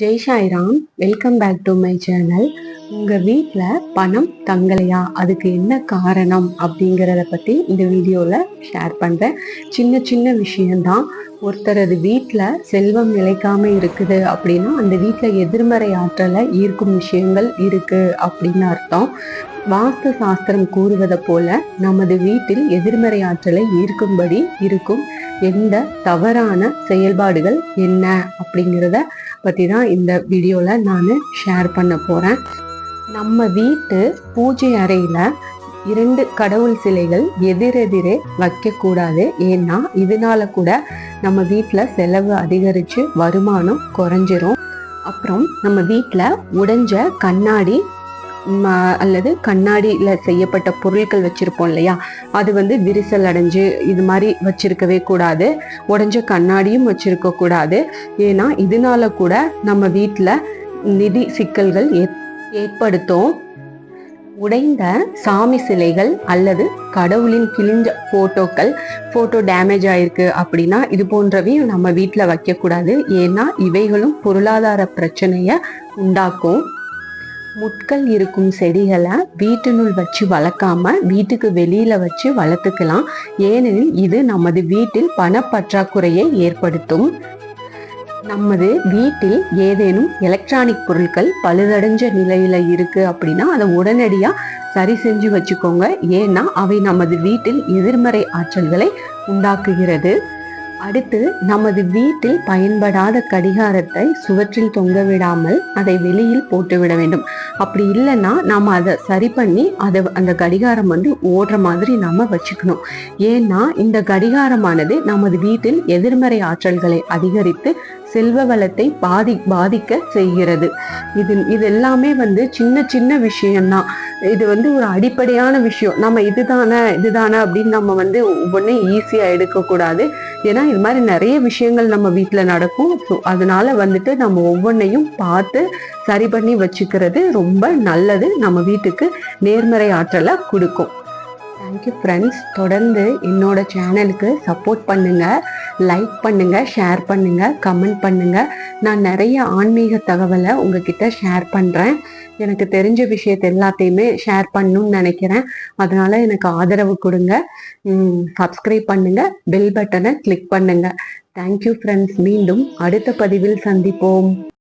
Jai Sairam welcome back to my channel. உங்கள் வீட்டில் பணம் தங்கலையா? அதுக்கு என்ன காரணம் அப்படிங்கிறத பற்றி இந்த வீடியோவில் ஷேர் பண்ணுறேன் சின்ன சின்ன விஷயந்தான் ஒருத்தரது வீட்டில் செல்வம் நிலைக்காம இருக்குது அப்படின்னா அந்த வீட்டில் எதிர்மறை ஆற்றலை ஈர்க்கும் விஷயங்கள் இருக்குது அப்படின்னு அர்த்தம். வாஸ்து சாஸ்திரம் கூறுவதை போல நமது வீட்டில் எதிர்மறை ஆற்றலை ஈர்க்கும்படி இருக்கும் எந்த தவறான செயல்பாடுகள் என்ன அப்படிங்கிறத பற்றி தான் இந்த வீடியோவில் நான் ஷேர் பண்ண போகிறேன் நம்ம வீட்டு பூஜை அறையில் இரண்டு கடவுள் சிலைகள் எதிரெதிரே வைக்கக்கூடாது. ஏன்னா இதனால கூட நம்ம வீட்டில் செலவு அதிகரித்து வருமானம் குறைஞ்சிரும். அப்புறம் நம்ம வீட்டில் உடைஞ்ச கண்ணாடி அல்லது கண்ணாடியில் செய்யப்பட்ட பொருட்கள் வச்சுருப்போம் இல்லையா? அது வந்து விரிசல் அடைஞ்சு இது மாதிரி வச்சிருக்கவே கூடாது. உடஞ்ச கண்ணாடியும் வச்சுருக்கக்கூடாது ஏன்னா இதனால கூட நம்ம வீட்டில் நிதி சிக்கல்கள் ஏற்- ஏற்படுத்தும். உடைந்த சாமி சிலைகள் அல்லது கடவுளின் கிழிஞ்ச ஃபோட்டோக்கள் ஃபோட்டோ டேமேஜ் ஆயிருக்கு அப்படின்னா இது போன்றவையும் நம்ம வீட்டில் வைக்கக்கூடாது. ஏன்னா இவைகளும் பொருளாதார பிரச்சனையை உண்டாக்கும். முட்கள் இருக்கும் செடிகளை வீட்டினுள் வச்சு வளர்க்காம வீட்டுக்கு வெளியில வச்சு வளர்த்துக்கலாம். ஏனெனில் இது நமது வீட்டில் பணப்பற்றாக்குறையை ஏற்படுத்தும். நமது வீட்டில் ஏதேனும் எலக்ட்ரானிக் பொருட்கள் பழுதடைஞ்ச நிலையில இருக்கு அப்படின்னா அதை உடனடியா சரி செஞ்சு வச்சுக்கோங்க. ஏன்னா அவை நமது வீட்டில் எதிர்மறை ஆற்றல்களை உண்டாக்குகிறது. அடுத்து நமது வீட்டில் பயன்படாத கடிகாரத்தை சுவற்றில் தொங்க விடாமல் அதை வெளியில் போட்டு விட வேண்டும். அப்படி இல்லைன்னா நாம அதை சரி பண்ணி அதை அந்த கடிகாரம் வந்து ஓடுற மாதிரி நாம் வச்சுக்கணும். ஏன்னா இந்த கடிகாரமானது நமது வீட்டில் எதிர்மறை ஆற்றல்களை அதிகரித்து செல்வ வளத்தை பாதி பாதிக்க செய்கிறது. இது இது எல்லாமே வந்து சின்ன சின்ன விஷயம்தான் இது வந்து ஒரு அடிப்படையான விஷயம். நம்ம இதுதானே இதுதானே அப்படின்னு நம்ம வந்து ஒவ்வொன்றையும் ஈஸியாக எடுக்கக்கூடாது. ஏன்னா இது மாதிரி நிறைய விஷயங்கள் நம்ம வீட்டில் நடக்கும். ஸோ அதனால வந்துட்டு நம்ம ஒவ்வொன்றையும் பார்த்து சரி பண்ணி வச்சுக்கிறது ரொம்ப நல்லது. நம்ம வீட்டுக்கு நேர்மறை ஆற்றலை கொடுக்கும். தேங்க்யூ ஃப்ரெண்ட்ஸ் தொடர்ந்து என்னோட சேனலுக்கு சப்போர்ட் பண்ணுங்கள் லைக் பண்ணுங்கள் ஷேர் பண்ணுங்கள் கமெண்ட் பண்ணுங்கள் நான் நிறைய ஆன்மீக தகவலை உங்ககிட்ட ஷேர் பண்ணுறேன் எனக்கு தெரிஞ்ச விஷயத்தை எல்லாத்தையுமே ஷேர் பண்ணணும்னு நினைக்கிறேன். அதனால் எனக்கு ஆதரவு கொடுங்க. சப்ஸ்கிரைப் பண்ணுங்கள் பெல் பட்டனை கிளிக் பண்ணுங்கள் தேங்க்யூ ஃப்ரெண்ட்ஸ் மீண்டும் அடுத்த பதிவில் சந்திப்போம்.